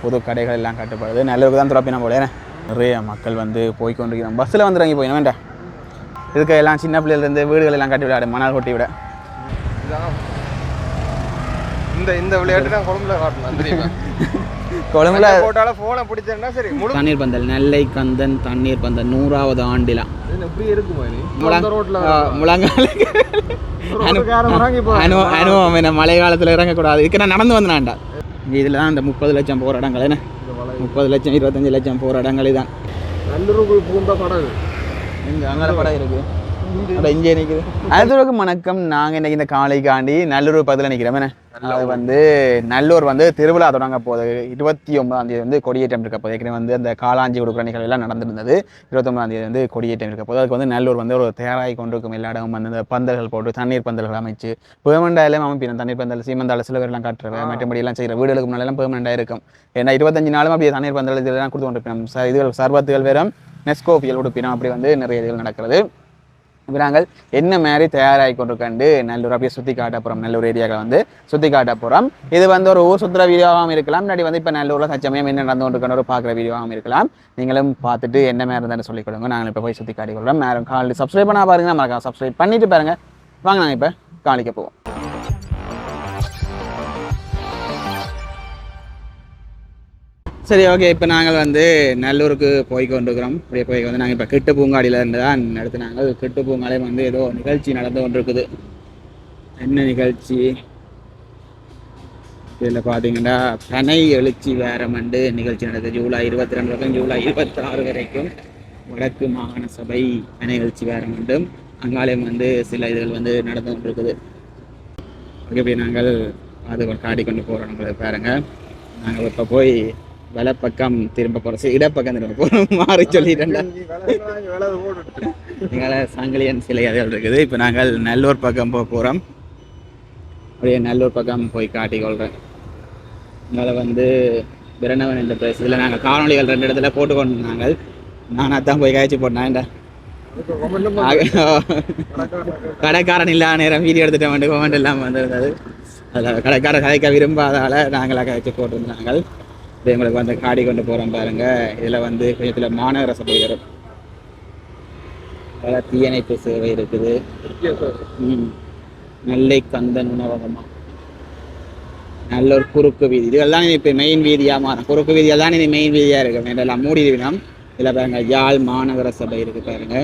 புது கடைகள் எல்லாம் கட்டுப்படுது. நல்லூருக்கு தான் துறப்பினா போல? நிறைய மக்கள் வந்து போய் கொண்டிருக்கிறோம் பஸ்ஸில் வந்து இறங்கி போயிடும் வேண்டாம் இதுக்கு எல்லாம் சின்ன பிள்ளையிலேருந்து வீடுகள் எல்லாம் கட்டி விடாது மணல் கொட்டி விட. இந்த இந்த விளையாட்டு தான் கொழும்புல காட்டணும் தெரியுமா? கொழும்புல போட்டால போனை பிடிச்சேன்னா சரி முழு தண்ணீர் பந்தல் நெல்லை கந்தன் தண்ணீர் பந்தல் நூறாவது ஆண்டிலா. இது எப்படி இருக்குமா நீ முழங்- இந்த ரோட்ல ஆ, முழங்கால ரோட்டுக்காரன் இறங்கி போ அனுபவம் அனுபவம் என்ன மழை காலத்தில் இறங்கக்கூடாது. இதுக்கு நான் நடந்து வந்தேன்டா இதில் தான் இந்த முப்பது லட்சம் போகிற இடங்கள் என்ன? முப்பது லட்சம் இருபத்தஞ்சு லட்சம் போகிற இடங்கள் தான் நல்லூருக்கு பூந்தா படகு. இங்கே அங்கே படம் இருக்குது இங்கே நிற்குது அதுவரைக்கும் வணக்கம். நாங்கள் இன்னைக்கு இந்த காலைக்காண்டி நல்லூர் பக்கத்தில் நிற்கிறோம் என்ன? அது வந்து நல்லூர் வந்து திருவிழா தொடங்க போகுது. இருபத்தி ஒன்பதாம் தேதி வந்து கொடியேற்றம் இருக்க போகுது. ஏற்கனவே வந்து அந்த காலாஞ்சி கொடுக்குற நிகழ்வு எல்லாம் நடந்திருந்தது. இருபத்தொன்பதாம் தேதி வந்து கொடியேற்றம் இருக்க போகுது. அதுக்கு வந்து நல்லூர் வந்து ஒரு தயாராகி கொண்டிருக்கும். எல்லா இடமும் வந்து இந்த பந்தல்கள் போட்டு தண்ணீர் பந்தல்கள் அமைச்சு பெர்மனண்டாயிலும் அமைப்பிடும் தண்ணீர் பந்தல் சீமந்தால சில பேர்லாம் காட்டுறவ மற்றபடி எல்லாம் செய்கிற வீடுகளுக்கு முன்னாடி பெர்மனண்டாக இருக்கும். ஏன்னா இருபத்தஞ்சு நாளும் அப்படியே தண்ணீர் பந்தல் இதெல்லாம் கொடுத்து கொண்டிருப்போம் ச இதுகள் சர்பத்துகள் வேறும் நெஸ்கோபியல் கொடுப்பினோம் அப்படி வந்து நிறைய இதுகள் நடக்கிறது. இப்போ நாங்கள் என்ன மாதிரி தயாராகி கொண்டிருக்காண்டு? நல்லூர் அப்படியே சுற்றி காட்ட போகிறோம் நல்லூர் ஏரியாவில் வந்து சுற்றி காட்ட போகிறோம் இது வந்து ஒரு ஊர் சுற்றுற வீடியோவாகவும் இருக்கலாம். இல்லாட்டி வந்து இப்போ நல்லூரில் சச்சமயம் என்ன நடந்து கொண்டிருக்கணும் ஒரு பார்க்குற வீடியோவாகவும் இருக்கலாம். நீங்களும் பார்த்துட்டு என்ன மாதிரி இருந்தாலும் சொல்லிக் கொடுங்க. நாங்கள் இப்போ போய் சுற்றி காட்டி கொள்கிறோம் மேலும் காலையில் சப்ஸ்கிரைப் பண்ணால் பாருங்க. மறக்காம சப்ஸ்கிரைப் பண்ணிட்டு பாருங்க. வாங்க நாங்கள் இப்போ காணிக்க போவோம். சரி ஓகே இப்போ நாங்கள் வந்து நல்லூருக்கு போய் கொண்டிருக்கிறோம். அப்படியே போய் வந்து நாங்கள் இப்போ கிட்டு பூங்காடியில் இருந்து தான் அடுத்து நாங்கள் கிட்டு பூங்காலையும் வந்து ஏதோ நிகழ்ச்சி நடந்து கொண்டிருக்குது. என்ன நிகழ்ச்சி? இதில் பார்த்தீங்கன்னா பனை எழுச்சி வேறமண்டு நிகழ்ச்சி நடக்குது. ஜூலை இருபத்தி ரெண்டு வரைக்கும் ஜூலை இருபத்தாறு வரைக்கும் வடக்கு மாகாண சபை பனை எழுச்சி வேறமண்டு அங்காலயம் வந்து சில இதுகள் வந்து நடந்து கொண்டிருக்குது. ஓகே இப்படி நாங்கள் அது காடி கொண்டு போகிறோம் பாருங்கள் நாங்கள் இப்போ போய் வலப்பக்கம் திரும்ப போகிறோம் இடப்பக்கம் திரும்ப போகிறோம் மாறி சொல்லிட்டேன்டா. எங்களை சங்கிலியன் சிலை அதுகள் இருக்குது. இப்போ நாங்கள் நல்லூர் பக்கம் போக போகிறோம் அப்படியே நல்லூர் பக்கம் போய் காட்டிக்கொள்கிறேன் அதனால் வந்து பிரணவன் என்ற பிளேஸ் இதில் நாங்கள் காணொலிகள் ரெண்டு இடத்துல போட்டுக்கொண்டு நாங்கள். நானாக தான் போய் காய்ச்சி போட்டேன். கடைக்காரன் இல்லாத நேரம் வீடியோ எடுத்துட்டு வந்து கமெண்ட் இல்லாமல் வந்திருந்தது. அதில் கடைக்காரர் கதைக்க விரும்பாதால நாங்களாக கதைச்சு போட்டிருந்தாங்க. இது எங்களுக்கு வந்து காடி கொண்டு போகிறோம் பாருங்க. இதில் வந்து கொஞ்சத்தில் மாநகர சபை வரும். பல தீயணைப்பு சேவை இருக்குது. நெல்லை கந்தன் உணவகமா. நல்ல ஒரு குறுக்கு வீதி. இதெல்லாம் இப்போ மெயின் வீதியாக மாறும் குறுக்கு வீதியாக தான் இது மெயின் வீதியாக இருக்கும். இதெல்லாம் மூடி வினம் இதில் பாருங்க யாழ் மாநகர சபை இருக்கு பாருங்க.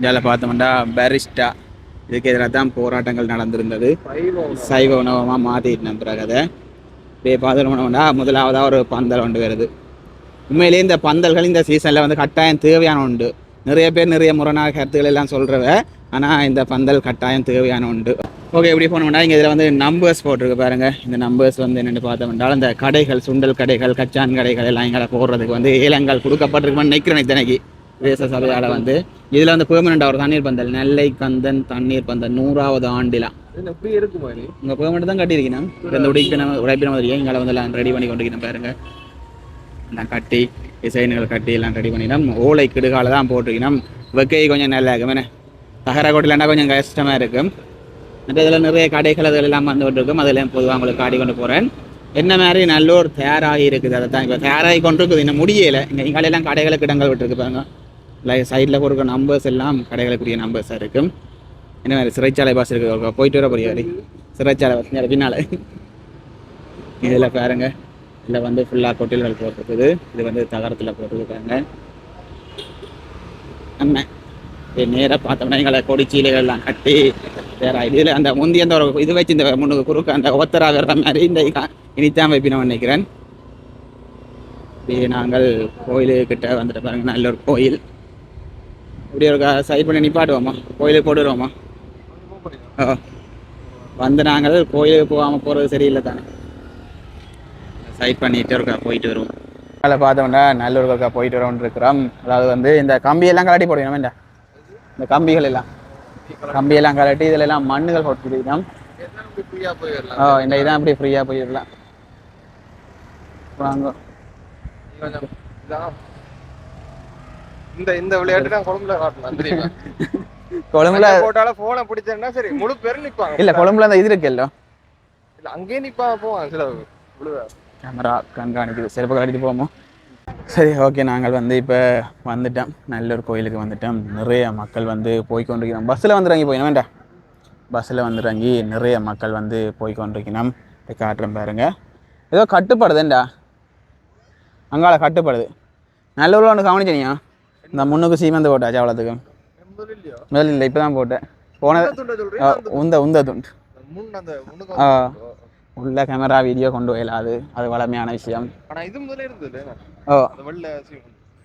இதில் பார்த்தோம்னா பரிஸ்டா இதுக்கு எதிராக தான் போராட்டங்கள் நடந்திருந்தது. சைவ உணவமாக மாற்றிட்டு பிறகு அதை இப்படியே பார்த்தோம்னா முதலாவதாக ஒரு பந்தல் ஒன்று வருது. உண்மையிலேயே இந்த பந்தல்கள் இந்த சீசனில் வந்து கட்டாயம் தேவையான உண்டு. நிறைய பேர் நிறைய முரணாக கருத்துக்கள் எல்லாம் சொல்கிறவ ஆனால் இந்த பந்தல் கட்டாயம் தேவையான உண்டு. ஓகே எப்படி போனோம்னா இங்கே இதில் வந்து நம்பர்ஸ் போட்டிருக்கு பாருங்கள் இந்த நம்பர்ஸ் வந்து என்னென்னு பார்த்தோம்னால் இந்த கடைகள் சுண்டல் கடைகள் கச்சான் கடைகள் எல்லாம் எங்களை போடுறதுக்கு வந்து ஏலங்கள் கொடுக்கப்பட்டிருக்குமான்னு நினைக்கிறேன் இத்தனைக்கு. தேச சபையால் வந்து இதில் வந்து பெர்மனண்டாக ஒரு தண்ணீர் பந்தல் நெல்லை கந்தன் தண்ணீர் பந்தல் நூறாவது ஆண்டிலாம் உங்க பெர்மனண்ட் தான் கட்டியிருக்கணும். இந்த உடைப்பின உடைப்பின மாதிரி எங்களை வந்து எல்லாம் ரெடி பண்ணி கொண்டிருக்கணும் பாருங்க. எல்லாம் கட்டி டிசைன்கள் கட்டி எல்லாம் ரெடி பண்ணினோம் ஓலை கிடுகால தான் போட்டிருக்கணும். வெக்கை கொஞ்சம் நல்லா இருக்கும். என்ன? தகர கோட்டிலன்னா கொஞ்சம் கஷ்டமா இருக்கும். மற்ற இதில் நிறைய கடைகள் அதில் எல்லாம் வந்து கொண்டு இருக்கும் அதில் பொதுவாக உங்களுக்கு காட்டி கொண்டு போகிறேன் என்ன மாதிரி நல்லூர் தயாராகி இருக்குது அதை தான் இப்போ தயாராகி கொண்டு இருக்குது இன்னும் முடியலை. இங்கே இங்காலெல்லாம் கடைகளுக்கு இடங்கள் விட்டுருக்கு பாருங்க. லைக் சைடில் கொடுக்குற நம்பர்ஸ் எல்லாம் கடைகளுக்குரிய நம்பர்ஸாக இருக்கும். என்ன மாதிரி சிறைச்சாலை பாஸ் இருக்குது போயிட்டு வர போறியா சிறைச்சாலை பாஸ் பின்னால். இதில் பாருங்க. இதில் வந்து ஃபுல்லாக கொட்டில்கள் போட்டிருக்குது. இது வந்து தகரத்தில் போட்டிருக்காங்க. அண்ணன் நேராக பார்த்தோம்னா எங்களை கொடி எல்லாம் கட்டி வேற இதில் அந்த முந்தி அந்த ஒரு இது வச்சு இந்த முன்னுக்கு குறுக்க அந்த ஒத்தரா வர்ற மாதிரி இந்த இனித்தான் வைப்பினோம் நினைக்கிறேன். நாங்கள் கோயிலுக்கிட்ட வந்துட்டு பாருங்க. நல்ல ஒரு கோயில். இப்படி ஒரு சைட் பண்ணி நிப்பாட்டுவோமா கோயிலுக்கு போட்டுருவோமா வந்து நாங்கள் கோயிலுக்கு போகாமல் போகிறது சரியில்லை தானே. சைட் பண்ணிட்டு இருக்கா போயிட்டு வருவோம். அதில் பார்த்தோம்னா நல்லூருக்கா போயிட்டு வரோம்னு இருக்கிறோம். அதாவது வந்து இந்த கம்பியெல்லாம் கலாட்டி போடணும் இந்த இந்த கம்பிகள் எல்லாம். கம்பியெல்லாம் கலாட்டி இதில் எல்லாம் மண்ணுகள் போட்டுருக்கோம் ஓ இந்த இதான் அப்படி ஃப்ரீயாக போயிடலாம். வாங்க. இந்த இந்த விளையாட்டு தான் கொழும்புல காட்டணும் தெரியுமா? கொழும்புல போட்டால போனை பிடிச்சேன்னா சரி முழு பேரும் நிப்பாங்க. இல்ல கொழும்புல அந்த இது இருக்குல்ல? இல்ல அங்கேயே நிப்பாங்க போவாங்க சில கேமரா கண்காணிக்குது. செருப்பு கட்டிட்டு போவோமோ? சரி ஓகே நாங்கள் வந்து இப்போ வந்துட்டோம். நல்லூர் கோயிலுக்கு வந்துட்டோம். நிறைய மக்கள் வந்து போய் கொண்டிருக்கிறோம் பஸ்ஸில் வந்துடுறாங்க போய் வேண்டாம் பஸ்ஸில் வந்துடுறாங்கி நிறைய மக்கள் வந்து போய் கொண்டிருக்கணும் இப்போ காட்டுறேன் பாருங்க. ஏதோ கட்டுப்படுதுண்டா. அங்கால கட்டுப்படுது. நல்லூரில் ஒன்று கவனிச்சனியா? இந்த முன்னுக்கு சீமெந்து போட்டாச்சு அவ்வளோத்துக்கு முதல்ல இல்லை இப்போ தான் போட்டேன் போனது உந்த உந்த துண்டு? உள்ள கேமரா வீடியோ கொண்டு போயிடலாது அது. வளமையான விஷயம். ஓ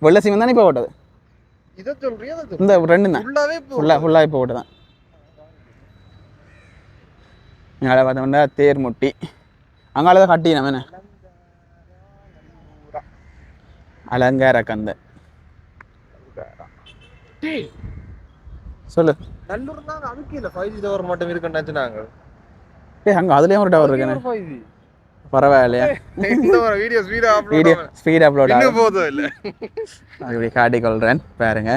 வெள்ளை சீமன். தானே இப்போ போட்டது? இந்த ரெண்டு தான். ஃபுல்லாக ஃபுல்லாக இப்போ போட்டு தான் இங்கே பார்த்தோம்னா தேர் முட்டி. அங்கால தான் கட்டி நம்ம அலங்கார கந்த. சொல்லு. நல்லூர் நாங்க அதுக்கு இல்ல. ஃபைவ் ஜி டவர் மட்டும் இருக்குன்னு நாங்க. ஏ அங்கே அதுலேயும் ஒரு டவர் இருக்குண்ணே ஃபைவ் ஜி பரவாயில்லையா? இந்த ஒரு வீடியோ ஸ்பீடா வீடியோ அப்லோட் ஸ்பீட் அப்லோட் ஆகும் போதும் இல்ல. அப்படி காட்டிக்கொள்கிறேன் பாருங்க.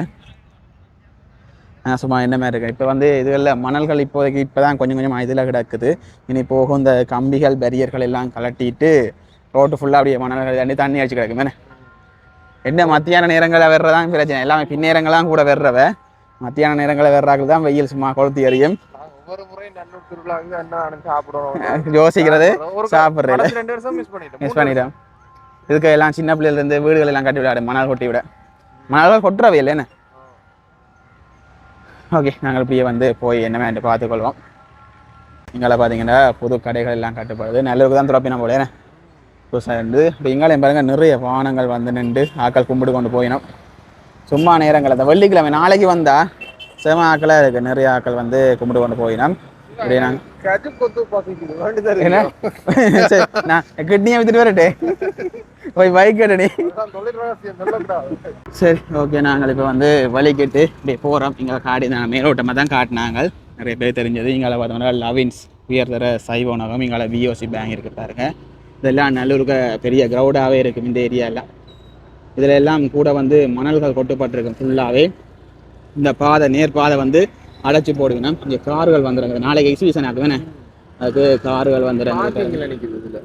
நான் சும்மா என்ன மாதிரி இருக்கேன் இப்போ வந்து இதுகளில் மணல்கள் இப்போதைக்கு இப்போ தான் கொஞ்சம் கொஞ்சம் இதில் கிடக்குது. இனி போகும் இந்த கம்பிகள் பெரியர்கள் எல்லாம் கலட்டிட்டு ரோட்டு ஃபுல்லாக அப்படியே மணல்கள் தண்ணி தண்ணி அடிச்சு கிடக்கு. மேலே. என்ன மத்தியான நேரங்களில் வர்றதான் பிரச்சனை எல்லாமே பின்னேரங்கள்லாம் கூட வர்றவ. மத்தியான நேரங்களில் வர்றாக்கள் தான் வெயில் சும்மா கொளுத்தி எறியும். நாங்க ஒவ்வொரு முறையும் நல்லூர் திருவிழாவுக்கு என்ன சாப்பிடுறோம் யோசிக்கிறது சாப்பிடுறது. ரெண்டு வருஷம் மிஸ் பண்ணிட்டோம். மிஸ் பண்ணிட்டோம். இதுக்கு எல்லாம் சின்ன பிள்ளையில இருந்து வீடுகள் எல்லாம் கட்டி விடாது மணல் கொட்டி விட. மணல் கொட்டுறவை இல்லைன்னு ஓகே நாங்கள் இப்படியே வந்து போய் என்ன வேண்டு பார்த்துக்கொள்வோம். இங்கால பார்த்தீங்கன்னா புது கடைகள் எல்லாம் கட்டுப்படுது. நல்லூருக்கு தான் துறப்பினா போல என்ன? புதுசாக இருந்து இப்போ இங்காலையும் பாருங்க நிறைய வாகனங்கள் வந்து நின்று ஆக்கள் கும்பிட்டு கொண்டு போயினோம். சும்மா நேரங்கள் அந்த வெள்ளிக்கிழமை நாளைக்கு வந்தால் செம ஆக்களாக இருக்குது நிறைய ஆக்கள் வந்து கும்பிட்டு கொண்டு போயினோம். இப்படியே நான் கிட்னியை வித்துட்டு வரட்டே. போய் பைக் எடுடி. சரி ஓகே நாங்கள் இப்போ வந்து வழி கேட்டு இப்படியே போகிறோம் எங்களை காடி நாங்கள் மேலோட்டமாக தான் காட்டினாங்க. நிறைய பேர் தெரிஞ்சது. இங்கால பார்த்தோம்னா லவின்ஸ் உயர்தர சைவ உணவகம். இங்கால விஓசி பேங்க் இருக்கு பாருங்க. இதெல்லாம் நல்லூருக்கு பெரிய க்ரௌடாகவே இருக்கும் இந்த ஏரியாலாம் இதில் எல்லாம் கூட வந்து மணல்கள் கொட்டப்பட்டிருக்கும் ஃபுல்லாகவே இந்த பாதை நேர் பாதை வந்து அடைச்சி போடுங்கண்ணா இங்கே கார்கள் வந்துடுங்க நாளைக்கு எக்ஸிபிஷன் ஆகுவேனே அதுக்கு கார்கள் வந்துடுங்க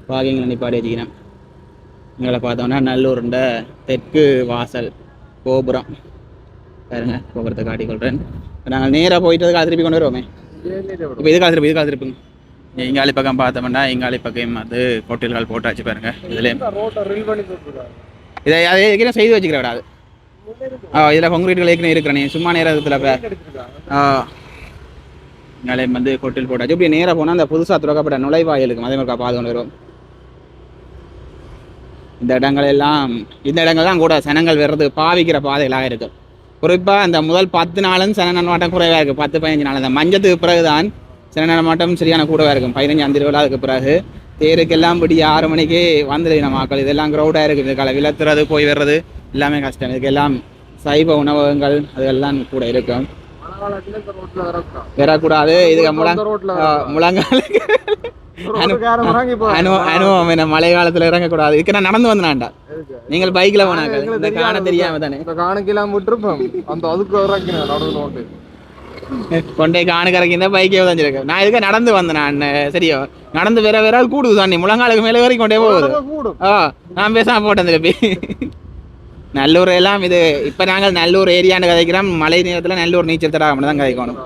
பாகிங்களை நிப்பாடி வச்சுக்கிறேன் எங்களை பார்த்தோம்னா நல்லூருண்ட தெற்கு வாசல் கோபுரம். பாருங்க கோபுரத்தை காட்டிக்கொள்கிறேன் நாங்கள் நேராக போயிட்டு அதுக்கு திருப்பி கொண்டு வருவோமே. இப்போ இதுக்காக திருப்பி இதுக்காக திருப்புங்க? இங்காலி பக்கம் பார்த்தோம்னா இங்காலி பக்கம் அது ஹோட்டல்கள் போட்டாச்சு பாருங்க. இதுலேயும் போட்டுருக்காங்க இதை அதை ஏற்கனவே செய்து வச்சுக்கிற விடாது ஆ இதில் கொங்கிரீட்கள் ஏற்கனவே இருக்கிறேன் நீ சும்மா நேரத்தில் ஆ. இங்காலையும் வந்து ஹோட்டல் போட்டாச்சு. இப்படி நேராக போனால் அந்த புதுசாக துறக்கப்பட்ட நுழைவாயில் இருக்கும் அதே மாதிரி பார்த்து கொண்டு வருவோம் இந்த இடங்கள் எல்லாம் இந்த இடங்கள் தான் கூட சனங்கள் வர்றதுக்கு பாவிக்கிற பாதைகளாக இருக்கு. குறிப்பாக அந்த முதல் பத்து நாளும் சன நடமாட்டம் குறைவாக இருக்குது பத்து பதினஞ்சு நாள். அந்த மஞ்சத்துக்கு பிறகு தான் சன நடமாட்டம் சரியான கூடவாக இருக்கும். பதினஞ்சு அஞ்சு ரூபா அதுக்கு பிறகு தேருக்கெல்லாம் விடி ஆறு மணிக்கு வந்துடுது நம்ம மக்கள். இதெல்லாம் க்ரௌடாக இருக்குது இதுக்கால விளத்துறது போய் வர்றது எல்லாமே கஷ்டம். இதுக்கெல்லாம் சைவ உணவகங்கள் அதெல்லாம் கூட இருக்கும். வரக்கூடாது. இதுக்கு முழங்க இந்த ரோட்ல முழங்காலுக்கு ரோட்டுக்காரன் இறங்கி போ அனு அனுபவம் என்ன? மழை காலத்துல இறங்கக்கூடாது. இதுக்கு நான் நடந்து வந்தேன்டா நீங்கள் பைக்ல போனாங்க. காண தெரியாம தானே. காணிக்கெல்லாம் விட்டுருப்போம். அந்த அதுக்கு இறங்கினேன் நோட்டு கொண்டே காணு கறக்கிந்த பைக்கே உதஞ்சிருக்கு. நான் இதுக்கு நடந்து வந்தேன் நான் சரியோ? நடந்து வேற வேற கூடுது தண்ணி முழங்காலுக்கு மேலே வரைக்கும் கொண்டே போகுது. ஆ நான் பேசாம போட்டேன் திருப்பி நல்லூர் எல்லாம் இது இப்போ நாங்கள் நல்லூர் ஏரியான்னு கதைக்கிறோம். மழை நேரத்தில் நல்லூர் நீச்சல் தடா மட்டும் தான் கதைக்கணும்.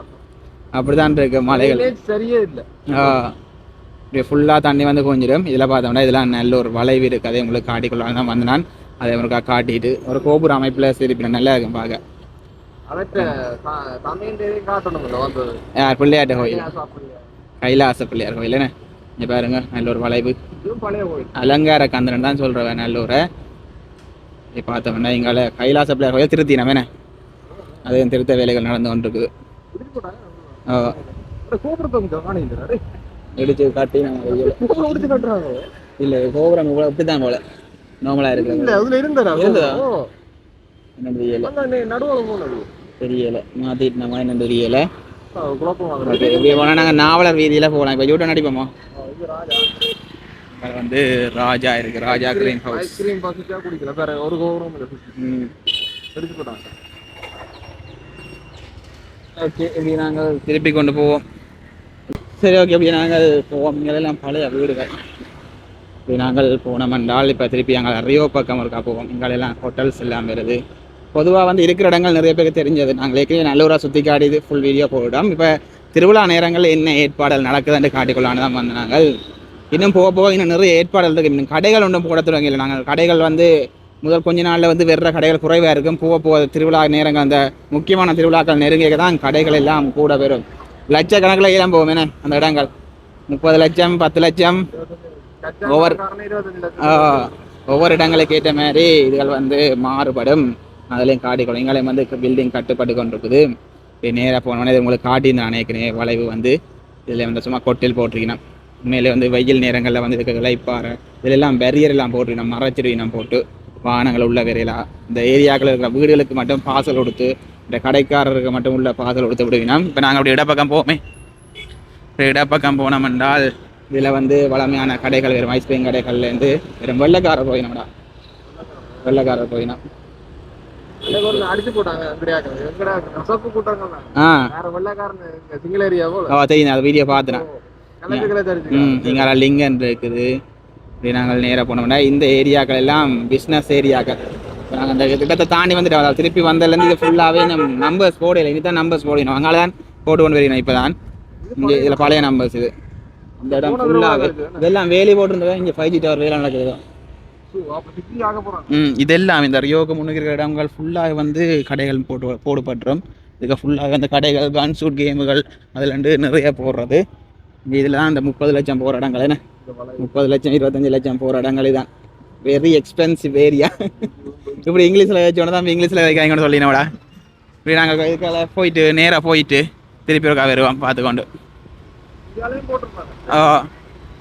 அப்படிதான் இருக்கு மலைகள். சரியே இல்லை. ஆ இப்படி ஃபுல்லாக தண்ணி வந்து கொஞ்சிடும் இதில் பார்த்தோம்னா இதெல்லாம் நல்லூர் வளைவு இருக்குது அதே உங்களுக்கு காட்டிக்கொள்ளலாம் தான் வந்து நான் அதை உங்களுக்கு காட்டிட்டு ஒரு கோபுர அமைப்பில் சிரிப்பின நல்லா இருக்கும் பார்க்க. பிள்ளையாட்ட கோயில் கைலாச பிள்ளையார் கோயில் என்ன இங்கே பாருங்க வளைவு இதுவும் பழைய கோயில் அலங்கார கந்தன் தான் சொல்கிறவன் நல்லூரை இங்கே பார்த்தோம்னா இங்கால கைலாச பிள்ளையார் கோயில் திருத்தி நம்ம என்ன அது திருத்த வேலைகள் நடந்து கொண்டிருக்குது காணிக்கிறாரு இடிச்சு காட்டி கட்டுறாங்க இல்லை கோபுரம் இவ்வளோ இப்படி தான் போல நார்மலாக இல்ல இருக்குது அதுல இருந்தாரா இருந்ததா? ஓ, என்ன தெரியல அதான் நீ நடுவுல போனது தெரியல. மாற்றிட்டு நம்ம என்ன தெரியல. இப்படி போனால் நாங்கள் நாவலர் வீதியில் போகலாம் இப்போ யூட்டன் அடிப்போமா? வந்து ராஜா இருக்கு. ராஜா கிரீன் ஹவுஸ் ஐஸ்கிரீம் பசிச்சா குடிக்கல. வேற ஒரு கோபுரம் இல்லை ம். எடுத்து போட்டாங்க ஓகே இப்படி நாங்கள் திருப்பி கொண்டு போவோம். சரி ஓகே இப்படி நாங்கள் போவோம். இங்கெல்லாம் பழைய வீடுகள். இப்படி நாங்கள் போனோமென்றால் இப்போ திருப்பி அங்கே ரியோ பக்கம் இருக்கா போவோம். இங்கெல்லாம் ஹோட்டல்ஸ் எல்லாம் வருது. பொதுவாக வந்து இருக்கிற இடங்கள் நிறைய பேருக்கு தெரிஞ்சது. நாங்கள் ஏற்கனவே நல்லூராக சுற்றி காட்டி ஃபுல் வீடியோ போடும் இப்போ திருவிழா நேரங்களில் என்ன ஏற்பாடல் நடக்குதுன்னு காட்டிக்கொள்ளான்னு தான் வந்து நாங்கள் இன்னும் போக போக இன்னும் நிறைய ஏற்பாடுகள் இருக்குது இன்னும் கடைகள் ஒன்றும் போட தொடங்கல. நாங்கள் கடைகள் வந்து முதல் கொஞ்ச நாளில் வந்து வெறுற கடைகள் குறைவாக இருக்கும். போக போக திருவிழா நேரங்கள் அந்த முக்கியமான திருவிழாக்கள் நெருங்கிய தான் கடைகள் எல்லாம் கூட வரும். லட்சக்கணக்கில் ஏலம் போகும் என்ன? அந்த இடங்கள். முப்பது லட்சம் பத்து லட்சம். ஒவ்வொரு ஒவ்வொரு இடங்களுக்கு ஏற்ற மாதிரி இதுகள் வந்து மாறுபடும். அதுலேயும் காட்டிக்கொள்ளும் எங்களையும் வந்து பில்டிங் கட்டுப்பட்டு கொண்டிருக்குது நேராக போனோடனே இது உங்களுக்கு காட்டியிருந்தேன் நினைக்கிறேன். வளைவு வந்து இதில் வந்து சும்மா கொட்டில் போட்டிருக்கணும். உண்மையிலே வந்து வெயில் நேரங்களில் வந்து இதுக்கு இலைப்பாறை இதெல்லாம் பேரியர் எல்லாம் போட்டிருக்கணும். மரச்செடியினம் போட்டு. வாகனங்கள் உள்ள வரையலாம் இந்த ஏரியாக்கள் இருக்கிற வீடுகளுக்கு மட்டும் பாசல் கொடுத்து இந்த கடைக்காரருக்கு மட்டும் உள்ள பாசல் கொடுத்து விடுவினோம். இப்போ நாங்கள் அப்படி இடப்பக்கம் போவோமே. இப்போ இடப்பக்கம் போனோம் என்றால் இதில் வந்து வளமையான கடைகள் வெறும் ஐஸ்கிரீம் கடைகள்லேருந்து வெறும் வெள்ளைக்காரர் போயினோம்டா. வெள்ளைக்காரர் போயினோம். சிங்கிள் வீடியோ ம் இங்கே லிங்கன் இருக்குது. இப்படி நாங்கள் நேராக போனோம்னா இந்த ஏரியாக்கள் எல்லாம் பிஸ்னஸ் ஏரியாக்கள். நாங்கள் அந்த திட்டத்தை தாண்டி வந்துட்டு அதாவது திருப்பி வந்ததுலேருந்து இது ஃபுல்லாகவே நம்ம நம்பர்ஸ் போடல. இனி தான் நம்பர்ஸ் போடணும். தான் போட்டு கொண்டு வரணும் இப்போ தான் இங்கே இதில் பழைய நம்பர்ஸ் இது. இந்த இடம் ஃபுல்லாகவே இதெல்லாம் வேலி போட்டிருந்தது இங்கே ஃபைவ் ஜி டவர் வேலை நடக்குது. இதெல்லாம் இந்த ரியோக்கு முன்னுக்கு இருக்கிற இடங்கள் ஃபுல்லாக வந்து கடைகள் போட்டு போடப்பட்டுரும் இதுக்கு ஃபுல்லாக அந்த கடைகள் கன் ஷூட் கேமுகள் அதில் நிறைய போடுறது. இங்கே இதில் தான் இந்த முப்பது லட்சம் போகிற இடங்கள் என்ன? முப்பது லட்சம் இருபத்தஞ்சு லட்சம் போகிற இடங்கள் தான் வெரி எக்ஸ்பென்சிவ் ஏரியா இப்படி இங்கிலீஷில் வச்சோன்னா தான் இங்கிலீஷில் வைக்காங்கன்னு சொல்லினோடா இப்படி நாங்கள் இதுக்கால போயிட்டு நேராக போயிட்டு திருப்பி ஒருக்கா வருவோம் பார்த்துக்கொண்டு. ஆ,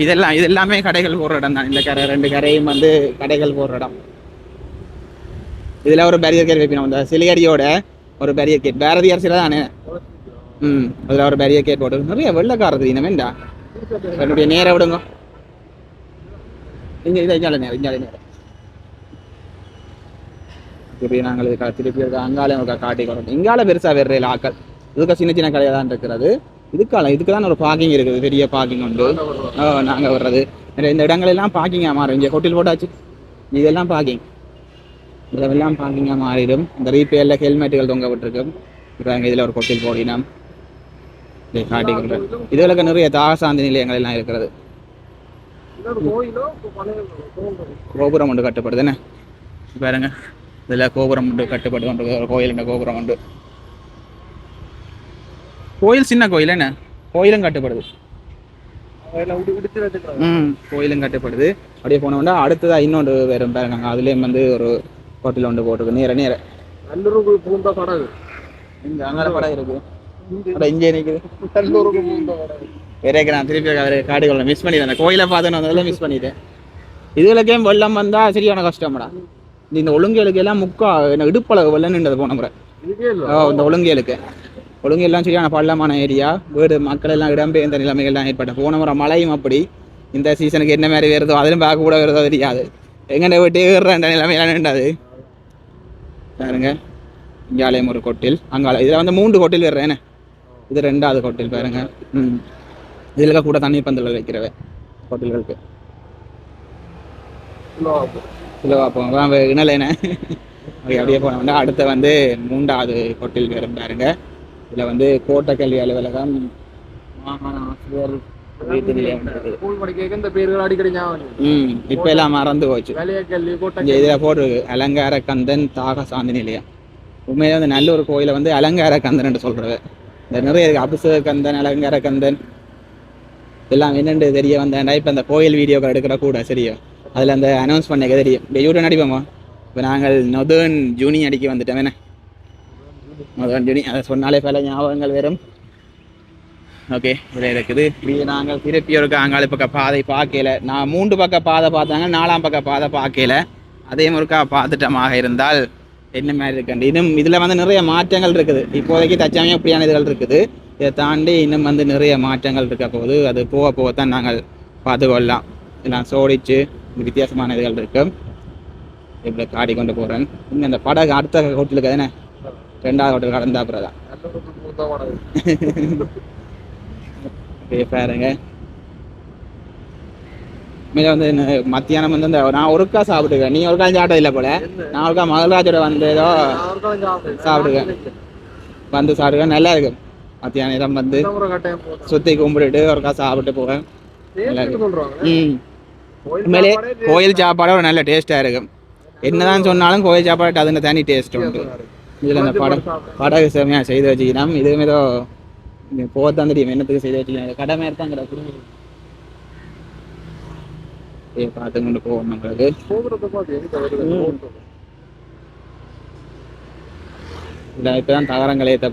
இதெல்லாம் இது எல்லாமே கடைகள் போடுற இடம் தான். இந்த கரை ரெண்டு கரையும் வந்து கடைகள் போடுற இடம். இதில் ஒரு பேரியர் கேட் வைப்போம் அந்த சிலிகரியோட ஒரு பேரியர் கேட் பாரதியார் சிலை தானே ம் அதில் ஒரு பேரியர் கேட் போட்டு. நிறைய வெள்ளக்காரது இனமேண்டா என்னுடைய நேரம் விடுங்க. இங்கே இதை இஞ்சால நேரம் இஞ்சால நேரம் இப்படி நாங்கள் திருப்பி அங்காலே காட்டி கொடுக்கணும் இங்கால பெருசாக வேறு ஆக்கள் இதுக்கு சின்ன சின்ன கடையாக தான் இருக்கிறது. இதுக்கால இதுக்கு தான் ஒரு பார்க்கிங் இருக்குது பெரிய பார்க்கிங் உண்டு. நாங்கள் வர்றது. இந்த- இடங்களெல்லாம் பார்க்கிங்காக மாறும். இங்கே ஹோட்டல் போட்டாச்சு. இதெல்லாம் பார்க்கிங் இதெல்லாம் பார்க்கிங்காக மாறிடும். இந்த ரீபேரில் ஹெல்மெட்டுகள் தொங்க விட்டுருக்கும் இப்போ இதில் ஒரு ஹோட்டல் போடினோம் இதை காட்டிக்கிறேன் இதுகளுக்கு நிறைய தாகசாந்தி நிலையங்கள் எல்லாம் இருக்கிறது. கோபுரம் ஒன்று கட்டுப்படுது என்ன? பாருங்க. இதில் கோபுரம் உண்டு கட்டுப்பட்டு கொண்டு ஒரு கோயில் கோபுரம் உண்டு கோயில் சின்ன கோயில் என்ன? கோயிலும் கட்டப்படுது. ம் கோயிலும் கட்டப்படுது. அப்படியே போனோம்னா அடுத்ததா இன்னொன்று வேறு பாருங்க அதுலேயும் வந்து ஒரு ஹோட்டல் ஒன்று போட்டிருக்கு. நேர நேர. நல்லூருக்கு பூந்தா படகு இங்கே அங்கே படம் இருக்கு. அட இங்கே நிற்குது நல்லூருக்கு பூந்தா படகு வேறேக்கு நான் திருப்பி காடுகளை மிஸ் பண்ணிட்டேன். அந்த கோயிலை பார்த்தேன்னு வந்ததில் மிஸ் பண்ணிட்டேன். இதுகளுக்கே வெள்ளம் வந்தால் சரியான கஷ்டம்டா. இந்த- ஒழுங்கலுக்கு எல்லாம் முக்கா என்ன இடுப்பளவு வெள்ளம் நின்றது போன முறை ஓ இந்த ஒழுங்கலுக்கு ஒழுங்கெல்லாம் சரியான பள்ளமான ஏரியா வீடு மக்கள் எல்லாம் இடம்பெயர்ந்த நிலைமைகள்லாம் ஏற்பட்ட போன முறை மழையும் அப்படி. இந்த சீசனுக்கு என்ன மாதிரி வருதோ அதிலும் பார்க்க கூட வருதோ தெரியாது. எங்கண்ட வீட்டு ஏறுற நிலைமையெல்லாம் நின்றாது. பாருங்க. இங்காலயம் ஒரு கொட்டில். அங்கால இதில் வந்து மூன்று கொட்டில் வர்றேன் என்ன? இது ரெண்டாவது கொட்டில் பாருங்க. ம். இதில் கூட தண்ணீர் பந்தல் வைக்கிறவ. கொட்டில்களுக்கு. கிலோவா போவோம் இணலேன அப்படியே போனோம்னா அடுத்த வந்து மூன்றாவது கொட்டில் வரும் பாருங்க. இதில் வந்து கோட்டை கல்வி அலுவலகம் மாகாண ஆசிரியர் இந்த இப்போ எல்லாம் மறந்து போச்சு. இதில் அலங்கார கந்தன் தாக சாந்தி நிலையம். உண்மையிலே வந்து நல்ல ஒரு கோயிலை வந்து அலங்கார கந்தன் சொல்றது. இந்த நிறைய இருக்கு. அபிஷேக கந்தன் அலங்கார கந்தன். எல்லாம் என்னென்று தெரிய வந்தேன்டா இப்போ அந்த கோயில் வீடியோக்கள் எடுக்கிற கூட சரியா. அதில் அந்த அனௌன்ஸ் பண்ணிக்க தெரியும்? இப்போ யூடியூப் நடிப்போமா இப்போ நாங்கள் நொதர்ன் ஜூனி அடிக்க வந்துட்டோம். என்ன? நொதர்ன் அதை சொன்னாலே பல ஞாபகங்கள் வரும். ஓகே இதில் இருக்குது. இப்படியே நாங்கள் திருப்பி ஒரு அங்காளி பக்க பாதை பார்க்கல. நான் மூன்று பக்க பாதை பார்த்தாங்க நாலாம் பக்க பாதை பார்க்கல. அதே முறுக்கா பார்த்துட்டமாக இருந்தால் என்ன மாதிரி இருக்கு இன்னும் இதில் வந்து நிறைய மாற்றங்கள் இருக்குது. இப்போதைக்கு தற்சமயம் இப்படியான இதுகள் இருக்குது. இதை தாண்டி இன்னும் வந்து நிறைய மாற்றங்கள் இருக்க போகுது. அது போக போகத்தான் நாங்கள் பார்த்து கொள்ளலாம் சோடிச்சு வித்தியாசமான இதுகள் இருக்கு இப்படி காடி கொண்டு போகிறேன் இன்னும் இந்த படகு அடுத்த ஹோட்டலுக்கு தானே? ரெண்டாவது ஹோட்டல் கடந்தா அப்புறம் தான். பாருங்க. உண்மையில வந்து மத்தியானம் வந்து இந்த நான் ஒருக்கா சாப்பிட்டுருக்கேன் நீ ஒருக்கா சாப்பிட்டது இல்லை போல? நான் ஒருக்கா மகராஜோட வந்து ஏதோ சாப்பிடுங்க. வந்து சாப்பிடுவேன் நல்லா இருக்கு. மத்தியான நேரம் வந்து சுற்றி கும்பிட்டுட்டு ஒருக்கா சாப்பிட்டு போவேன். ம். உண்மையிலே கோயில் சாப்பாடு ஒரு நல்ல டேஸ்ட்டாக இருக்கும். என்னதான் சொன்னாலும் கோயில் சாப்பாடு அதுன்னு தனி டேஸ்ட் உண்டு. இதில் இந்த படம் படகு செம்மையாக செய்து வச்சுக்கிறோம் இதுவும் ஏதோ போதான் தெரியும் என்னத்துக்கு செய்து வச்சுக்கிறேன் கடை மாதிரி தான் கிடக்கு ஏ பார்த்து கொண்டு போவோம் நம்மளுக்கு. இதில் இப்போ தான் தகரங்களை ஏற்ற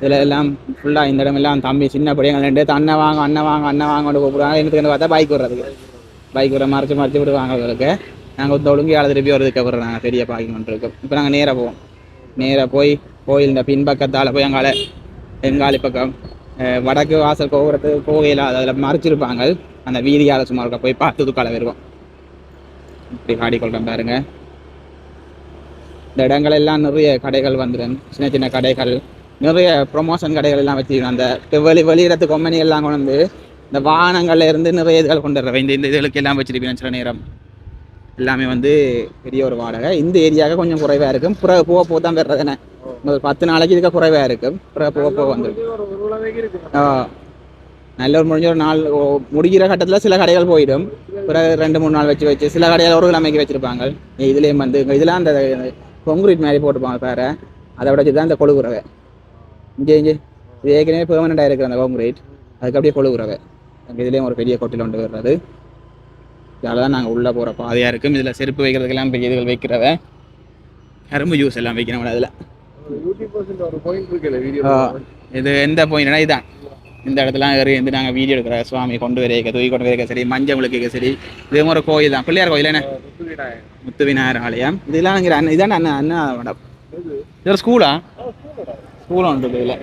இதில் எல்லாம் ஃபுல்லாக இந்த இடமெல்லாம் தம்பி சின்ன பிள்ளைங்க ரெண்டு அண்ணன் வாங்க அண்ணன் வாங்க அண்ணன் வாங்க கூப்பிடுவாங்க. எனக்கு பார்த்தா பைக் வர்றதுக்கு பைக் வர மறைச்சு மறைச்சு விடுவாங்க அவங்களுக்கு. நாங்கள் வந்து ஒழுங்கு ஆள் திருப்பி வரதுக்கு அப்புறம் நாங்கள் பெரிய பார்க்கிங் பண்ணிருக்கோம் இப்போ நாங்கள் நேராக போவோம். நேராக போய் கோயில் இந்த பின்பக்கத்தால் போய் அங்கால எங்காலி பக்கம் வடக்கு வாசல் கோபுரத்து கோவையில் அதில் மறைச்சிருப்பாங்க. அந்த வீதியால் சும்மா இருக்க போய் பார்த்துதுக்கால வருவோம். இப்படி பாடிக்கொள்கிறேன் பாருங்க. இந்த இடங்கள் எல்லாம் நிறைய கடைகள் வந்துடும். சின்ன சின்ன கடைகள் நிறைய ப்ரொமோஷன் கடைகள் எல்லாம் வச்சுக்கணும் அந்த வெளி வெளியிடத்து கொம்பனி எல்லாம் கொண்டு வந்து இந்த வாகனங்கள்ல இருந்து நிறைய இதுகள் கொண்டு வர இந்த இந்த இதுகளுக்கு எல்லாம் வச்சிருப்பேன் சில நேரம். எல்லாமே வந்து பெரிய ஒரு வாடகை. இந்த ஏரியாவுக்கு கொஞ்சம் குறைவாக இருக்கும். பிறகு போக போக தான் வர்றதுனே ஒரு பத்து நாளைக்கு இதுக்கு குறைவாக இருக்கும். பிறகு போக போக வந்துடும் ஆ. நல்ல ஒரு முடிஞ்ச ஒரு நாள் முடிகிற கட்டத்தில் சில கடைகள் போயிடும். பிறகு ரெண்டு மூணு நாள் வச்சு வச்சு சில கடைகள் ஒரு கிழமைக்கு வச்சுருப்பாங்க. இதுலேயும் வந்து இதெல்லாம் அந்த கொங்குரீட் மாதிரி போட்டுப்பாங்க வேறு அதை விட தான் இந்த கொழுகுறவை இங்கே இங்கே. இது ஏற்கனவே பெர்மனண்டாக இருக்கிற அந்த கொங்குரீட் அதுக்கு அப்படியே கொழுகுறவை இதுலேயும் ஒரு பெரிய கொட்டில் கொண்டு வர்றது இதால தான் நாங்கள் உள்ளே போகிற பாதையாக இருக்கும். இதில் செருப்பு வைக்கிறதுக்கெல்லாம் பெரிய இதுகள் வைக்கிறவ கரும்பு ஜூஸ் எல்லாம் வைக்கணும் அதில் இது எந்த பாயிண்ட்னா இதான். இந்த இடத்துல ஏறி வந்து நாங்கள் வீடியோ எடுக்கிற சுவாமி கொண்டு வரைக்க தூக்கி கொண்டு வரைக்க சரி மஞ்சள் விளக்குக்க சரி. இது ஒரு கோயில் தான். பிள்ளையார் கோயில் என்ன? முத்து விநாயகர் ஆலயம். இதெல்லாம் இங்கே அண்ணன் இதான் அண்ணன் அண்ணா மேடம். இது ஒரு ஸ்கூலா ஸ்கூல் ஒன்று இதில்.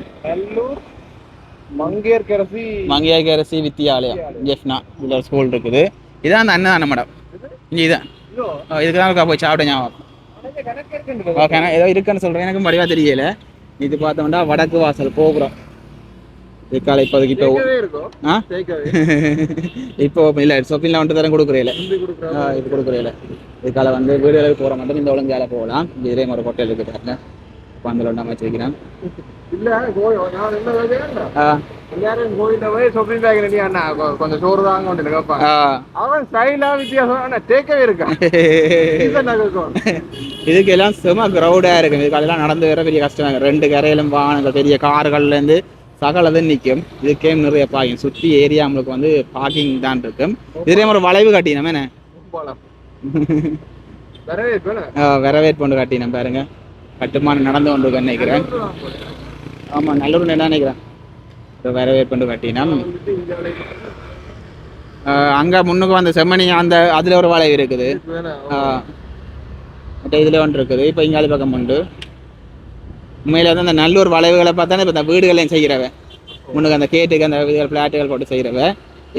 மங்கையர்கரசி மங்கையரசி வித்தியாலயம் ஜெஃப்னா இதில் ஒரு ஸ்கூல் இருக்குது. இதான் அந்த அண்ணன் மேடம். இங்கே இதான் இதுக்கு தான் போய் சாப்பிட்ட ஞாபகம் ஏதோ இருக்குன்னு சொல்கிறேன் எனக்கு வடிவா தெரியல. இது பார்த்தோம்னா வடக்கு வாசல் போகிறோம் இதுக்கால இப்போதைக்கு இப்போ ஆ? இப்போ இல்லை சொப்பினில் வந்துட்டு தரம் கொடுக்குறாங்க ஆ, இது கொடுக்குறேன் இதுக்கால வந்து வீடுகளுக்கு போகிற மட்டும் இந்த ஒழுங்கால போகலாம். இதுலேயும் ஒரு ஹோட்டல் இருக்குது பாருங்க பந்தல் ஒன்றா வச்சிருக்கிறேன் கொஞ்சம் சோறு தாங்க அவன் ஸ்டைலா வித்தியாசம் டேக்கவே இருக்கா? இதுதான் நான் கேட்கும் இதுக்கு எல்லாம் செம கிரௌடாக இருக்கும் இதுக்கெல்லாம் நடந்து வர பெரிய கஷ்டம். ரெண்டு கரையிலும் வாகனங்கள் பெரிய கார்கள்லேருந்து சகலதும் நிற்கும் இதுக்கே நிறைய பார்க்கிங் சுற்றி ஏரியா நம்மளுக்கு வந்து பார்க்கிங் தான் இருக்கும் இதுலேயும் ஒரு வளைவு கட்டினோம் என்ன? போலாம். வரவே இருக்கணும் வரவேற்பு ஒன்று கட்டினோம் பாருங்க. கட்டுமானம் நடந்து கொண்டு நினைக்கிறேன். ஆமாம் நல்லூர் தான் நினைக்கிறேன். வரவேற்பு ஒன்று கட்டினோம். அங்கே முன்னுக்கு வந்த செம்மணி அந்த அதில் ஒரு வளைவு இருக்குது. மற்ற இதில் ஒன்று இருக்குது. இப்போ இங்காலி பக்கம் உண்டு. உண்மையில வந்து அந்த நல்லூர் வளைவுகளை பார்த்தானே இப்போ இந்த வீடுகளையும் செய்கிறவ முன்னுக்கு அந்த கேட்டுக்கு அந்த இதுகள் ஃப்ளாட்டுகள் போட்டு செய்கிறவ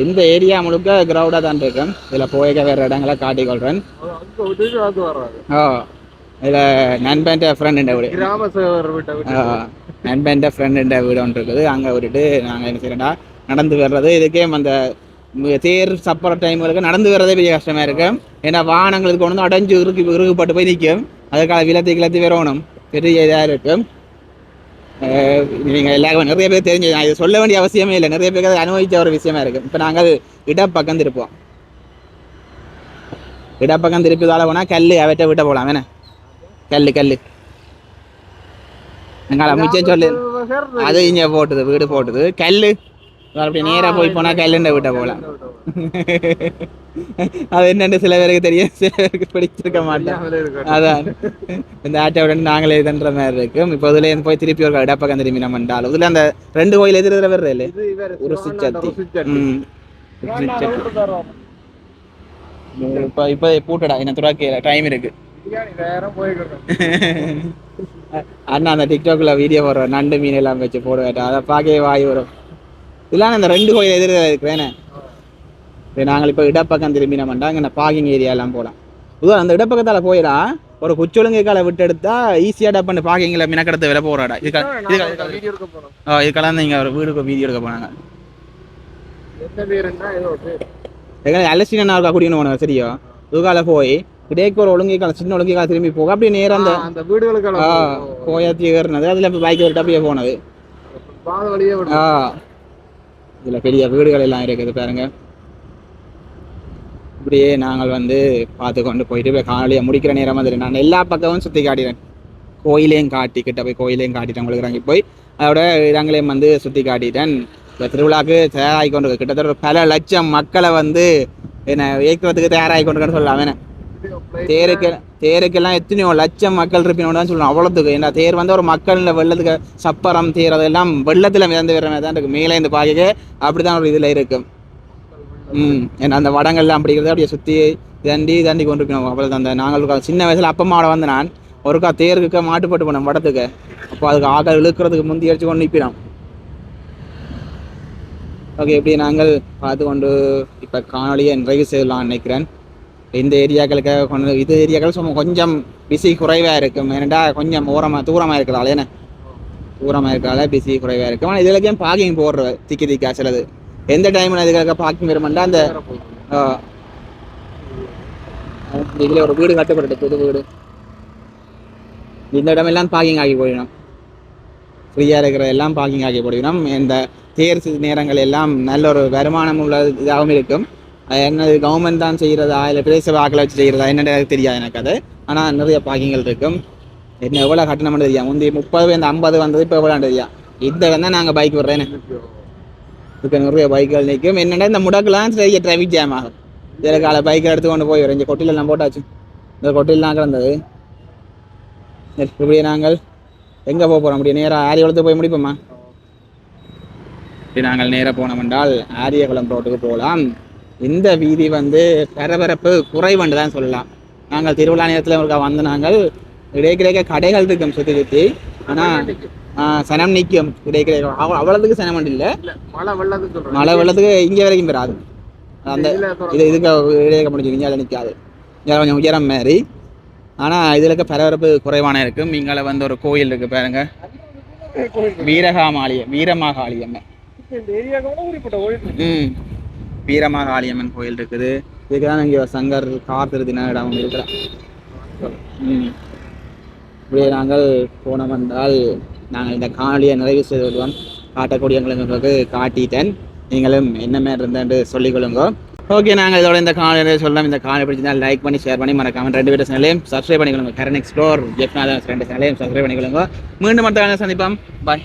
இந்த ஏரியா முழுக்க கிரௌடாக தான் இருக்கும் இதில் போய்க்க வேறு இடங்களை காட்டிக்கொள்கிறேன் ஓ இதில் நண்பன் ஃப்ரெண்டு வீடு ஆ, நண்பன் ஃப்ரெண்டு வீடு ஒன்று இருக்குது. அங்கே விட்டுட்டு நாங்கள் என்ன செய்யறோம்டா நடந்து வர்றது. இதுக்கே அந்த தேர் சப்பர டைம்களுக்கு நடந்து வர்றதே பெரிய கஷ்டமா இருக்கு. ஏன்னா வாகனங்களுக்கு கொண்டு வந்து அடைஞ்சு இறுக்கி இறுக்கப்பட்டு போய் நிற்கும் அதுக்காக விலத்தி கிளத்தி வரணும் பெரிய இதாக இருக்கும் அஹ் நீங்க எல்லாரும் நிறைய பேர் தெரிஞ்சு நான் இது சொல்ல வேண்டிய அவசியமே இல்லை. நிறைய பேருக்கு அதை அனுபவிச்ச ஒரு விஷயமா இருக்கு. இப்போ நாங்கள் இடப்பக்கம் திருப்போம் இடப்பக்கம் திருப்பி தாழ போனால் கல் அவட்ட விட்ட போகலாம் வேணே கல் கல் எங்களை மிச்சம் சொல்லு அது இங்க போட்டுது வீடு போட்டுது கல்லு அப்படி நேரா போய் போனா கல்லுண்ட விட்ட போகலாம் அது என்னன்னு சில பேருக்கு தெரியும் சில பேருக்கு பிடிச்சிருக்க மாட்டேன் அதான் இந்த ஆட்டோவுடன் நாங்களே இதுன்ற மாதிரி இருக்கும் இப்போ இதுல போய் திருப்பி ஒரு இடப்பக்கம் திரும்பி நம்ம இருந்தாலும் இதுல அந்த ரெண்டு கோயில் எதிர எதிர வர்றது இல்லை ஒரு சுச்சத்தி. இப்போ இப்போ பூட்டடா என்ன துறாக்கல டைம் இருக்கு அண்ணா அந்த டிக்டாக்ல வீடியோ போடுற நண்டு மீன் எல்லாம் வச்சு போடுவேன் அதை பார்க்கவே வாய் வரும். இதெல்லாம் அந்த ரெண்டு கோயில் எதிர இருக்கிறேனே நாங்கள் இப்போ இடப்பக்கம் திரும்பி நம்ம அங்கே பார்க்கிங் ஏரியா எல்லாம் போகலாம் உதா அந்த இடப்பக்கத்தால் போயிடா. ஒரு குச்சொழுங்கு காலை விட்டு எடுத்தா ஈஸியாக டப்பண்ணு பார்க்கிங்கில் மினக்கடத்து வில போகிறாடா ஆ, இதுக்கெல்லாம் இங்கே ஒரு வீடுக்கு வீடியோ எடுக்க போனாங்க. எங்களை அலசினா இருக்கா குடிக்கணும் போனோம் சரியா? இதுக்கால போய் இடைக்கு ஒரு ஒழுங்கை கால சின்ன ஒழுங்கை கால திரும்பி போக அப்படியே நேரம் அந்த வீடுகளுக்கு கோயாத்தி ஏறினது. அதில் இப்போ பைக் விட்டு அப்படியே போனது. ஆ. இதில் பெரிய வீடுகள் எல்லாம் இருக்குது பாருங்க. இப்படியே நாங்கள் வந்து பார்த்து கொண்டு போயிட்டு இப்போ காலையை முடிக்கிற நேரம் வந்து நான் எல்லா பக்கமும் சுற்றி காட்டினேன் கோயிலையும் காட்டி கிட்ட போய் கோயிலையும் காட்டிட்டேன் உங்களுக்கு இறங்கி போய் அதோட இடங்களையும் வந்து சுற்றி காட்டிட்டேன். இப்போ திருவிழாக்கு தயாராகி கொண்டு. கிட்டத்தட்ட பல லட்சம் மக்களை வந்து என்ன ஏற்கிறதுக்கு தயாராகி கொண்டு சொல்லலாம். என்ன? தேருக்கு தேருக்கெல்லாம் எத்தனையோ லட்சம் மக்கள் இருப்பினோட தான் சொல்லணும் அவ்வளோத்துக்கு ஏன்னா தேர் வந்து ஒரு மக்கள் வெள்ளத்துக்கு சப்பரம் தேர் அதெல்லாம் வெள்ளத்தில் மிதந்து வர மாதிரி தான் இருக்கு. மேலே இருந்து பார்க்க அப்படிதான் ஒரு இதில் இருக்கும் ம் ஏன்னா அந்த வடங்கள்லாம் அப்படிங்கிறது அப்படியே சுற்றி தண்டி தண்டி கொண்டு இருக்கணும் அவ்வளோ அந்த நாங்கள் சின்ன வயசில் அப்பம்மாவோட வந்து நான் ஒருக்கா தேருக்கு மாட்டுப்பட்டு போனோம் வடத்துக்கு. அப்போ அதுக்கு ஆக இழுக்கிறதுக்கு முந்தி அடிச்சு கொண்டு நிற்பினோம். ஓகே இப்படி நாங்கள் பார்த்து கொண்டு இப்போ காணொலியை நிறைவு செய்யலாம்னு நினைக்கிறேன். இந்த ஏரியாக்களுக்கு கொண்டு இது ஏரியாக்கள் சும்மா கொஞ்சம் பிஸி குறைவாக இருக்கும். ஏன்னா கொஞ்சம் ஓரமாக தூரமாக இருக்கிறதால என்ன? தூரமாக இருக்கிறதால பிஸி குறைவாக இருக்கும். ஆனால் இதுலக்கும் பார்க்கிங் போடுற திக்கி திக்கா சிலது. எந்த டைமில் இதுக்காக பார்க்கிங் வருமெண்டா அந்த இதில் ஒரு வீடு கட்டப்பட்டு புது வீடு. இந்த இடமெல்லாம் பார்க்கிங் ஆகி போயிடும். ஃப்ரீயாக இருக்கிற எல்லாம் பார்க்கிங் ஆகி போயிடும். இந்த தேர்ச்சி நேரங்கள் எல்லாம் நல்ல ஒரு வருமானம் உள்ள இதாகவும் இருக்கும். என்னது கவர்மெண்ட் தான் செய்கிறதா இல்லை பிரதேச வாக்கில் வச்சு செய்கிறதா என்னென்ன எனக்கு தெரியாது எனக்கு அது. ஆனால் நிறைய பாக்கிங்கள் இருக்கும். என்ன எவ்வளோ கட்டணம்னு தெரியும் முந்தைய முப்பது இந்த ஐம்பது வந்தது இப்போ எவ்வளோ தெரியும் இந்த இடம் தான் நாங்கள் பைக் விடுறேன்னு. இப்போ நிறைய பைக்குகள் நிற்கும். என்னென்னா இந்த முடக்கெல்லாம் சரியா டிராஃபிக் ஜாம் ஆகும். இதில் கால பைக்கை எடுத்து கொண்டு போய் இங்கே கொட்டிலெல்லாம் போட்டாச்சு. இந்த கொட்டிலாம் கிடந்தது. சரி, இப்படியே நாங்கள் எங்கே போக போகிறோம் அப்படியே நேராக ஆரியகுளத்துக்கு போய் முடிப்போமா? இப்படி நாங்கள் நேராக போனோம் என்றால் ஆரியகுளம் ரோட்டுக்கு போகலாம். இந்த வீதி வந்து பரபரப்பு குறைவண்டு தான் சொல்லலாம். நாங்கள் திருவிழா நேரத்தில் ஒருக்கா வந்த நாங்கள் இடைக்கிடைக்க கடைகள் இருக்கும் சுற்றி சுற்றி ஆனால் சனம் நிற்கும் இடைக்கிடைக்க அவ்வளோ அவ்வளோத்துக்கு சனம் இல்லை. மழை வெள்ளத்துக்கு மழை வெள்ளத்துக்கு இங்கே வரைக்கும் பெறாது அந்த. இது இதுக்கு இடையே முடிஞ்சு இங்கே நிற்காது இங்கே கொஞ்சம் உயரம் மாரி ஆனால் இதில் இருக்க பரபரப்பு குறைவான இருக்கும். இங்கே வந்து ஒரு கோயில் இருக்கு பாருங்க. வீரகாமாளியம் வீரமாகாளியம்மன். இந்த ஏரியாவுக்கு கூட குறிப்பிட்ட கோயில் இருக்குது. இதுக்கு தான் இங்கே சங்கர் காத்திருதின இடம் இருக்கிறான் இப்படியே நாங்கள் போன வந்தால் நாங்கள் இந்த காணொலியை நிறைவு செய்து விடுவோம் காட்டக்கூடிய எங்களுக்கு காட்டிட்டேன் நீங்களும் என்ன மாதிரி இருந்தேன்னு சொல்லிக்கொள்ளுங்க ஓகே நாங்கள் இதோட இந்த காணொலியை சொல்லலாம் இந்த காணொலி பிடிச்சிருந்தா லைக் பண்ணி ஷேர் பண்ணி மறக்காம ரெண்டு பேரும் சேனலையும் சப்ஸ்கிரைப் பண்ணிக்கொள்ளுங்க. கரண் எக்ஸ்ப்ளோர் ஜெஃப்நாதன் ரெண்டு சேனலையும் சப்ஸ்கிரைப் பண்ணிக்கொள்ளுங்க. மீண்டும் மற்ற சந்திப்போம். பாய்